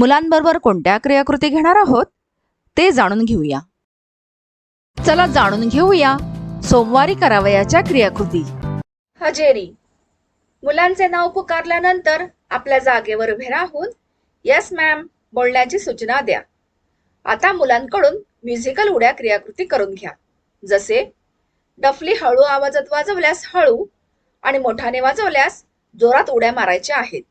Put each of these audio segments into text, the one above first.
मुलांबरोबर कोणत्या क्रियाकृती घेणार आहोत ते जाणून घेऊया. चला जाणून घेऊया सोमवारी करावयाच्या क्रियाकृती. हजेरी. मुलांचे नाव पुकारल्यानंतर आपल्या जागेवर उभे राहून यस मॅम बोलण्याची सूचना द्या. आता मुलांकडून म्युझिकल उड्या क्रियाकृती करून घ्या. जसे डफली हळू आवाजात वाजवल्यास हळू आणि मोठ्याने वाजवल्यास जोरात उड्या मारायच्या आहेत.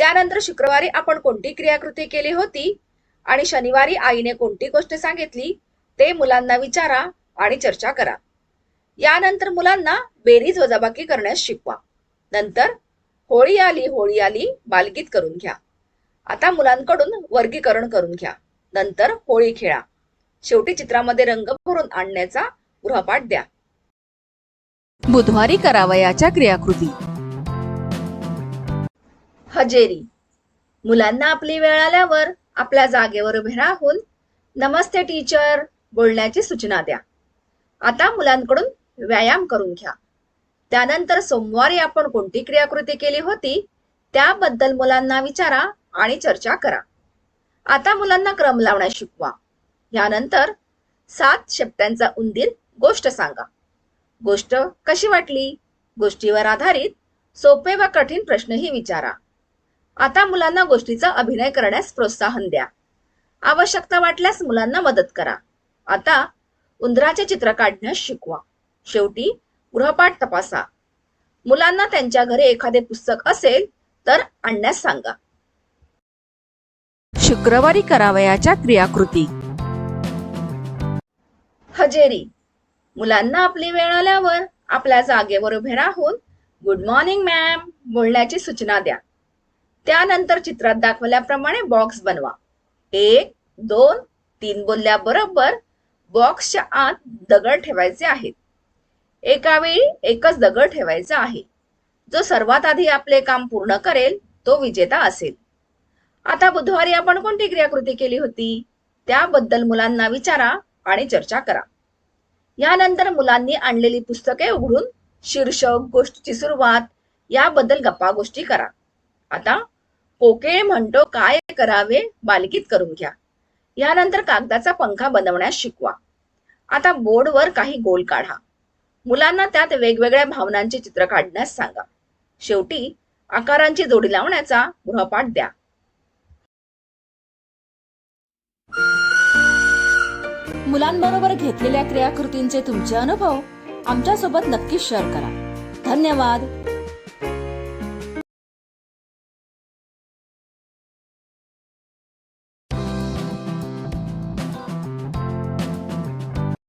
त्यानंतर शुक्रवारी आपण कोणती क्रियाकृती केली होती आणि शनिवारी आईने कोणती गोष्ट सांगितली ते मुलांना विचारा आणि चर्चा करा. यानंतर मुलांना बेरीज वजाबाकी करण्यास शिकवा. नंतर होळी आली होळी आली बालगीत करून घ्या. आता मुलांकडून वर्गीकरण करून घ्या. नंतर होळी खेळा. शेवटी चित्रामध्ये रंग भरून आणण्याचा गृहपाठ द्या. बुधवारी करावयाच्या क्रियाकृती. हजेरी. मुलांना आपली वेळ आल्यावर आपल्या जागेवर उभे राहून नमस्ते टीचर बोलण्याची सूचना द्या. आता मुलांकडून व्यायाम करून घ्या. त्यानंतर सोमवारी आपण कोणती क्रियाकृती केली होती त्याबद्दल मुलांना विचारा आणि चर्चा करा. आता मुलांना क्रम लावण्यास शिकवा. यानंतर सात शेपट्यांचा उंदीर गोष्ट सांगा. गोष्ट कशी वाटली? गोष्टीवर आधारित सोपे व कठीण प्रश्नही विचारा. आता मुलांना गोष्टीचा अभिनय करण्यास प्रोत्साहन द्या. आवश्यकता वाटल्यास मुलांना मदत करा. आता उंदराचे चित्र काढण्यास शिकवा. शेवटी गृहपाठ तपासा. मुलांना त्यांच्या घरी एखादे पुस्तक असेल तर आणण्यास सांगा. शुक्रवारी करावयाच्या क्रियाकृती. हजेरी. मुलांना आपली वेळ आल्यावर आपल्या जागेवर उभे राहून गुड मॉर्निंग मॅम. बोलण्याची सूचना द्या. त्यानंतर चित्रात दाखवल्याप्रमाणे बॉक्स बनवा. एक दोन तीन बोलल्याबरोबर बॉक्सच्या आत दगड ठेवायचे आहेत. एका वेळी एकच दगड ठेवायचा आहे. जो सर्वात आधी आपले काम पूर्ण करेल तो विजेता असेल. आता बुधवारी आपण कोणती क्रियाकृती केली होती? त्याबद्दल मुलांना विचारा आणि चर्चा करा. यानंतर मुलांनी आणलेली पुस्तके उघडून शीर्षक गोष्टीची सुरुवात याबद्दल गप्पा गोष्टी करा. आता कोकिळे म्हणतो काय करावे बालकीत करून घ्या. यानंतर कागदाचा पंखा बनवण्यास शिकवा. आता बोर्डवर काही गोल काढा. मुलांना त्यात वेगवेगळ्या भावनांचे चित्र काढण्यास सांगा. शेवटी आकारांची जोडी लावण्याचा गृहपाठ द्या. मुलांबरोबर घेतलेल्या क्रियाकृतींचे तुमचे अनुभव आमच्यासोबत नक्की शेअर करा. धन्यवाद.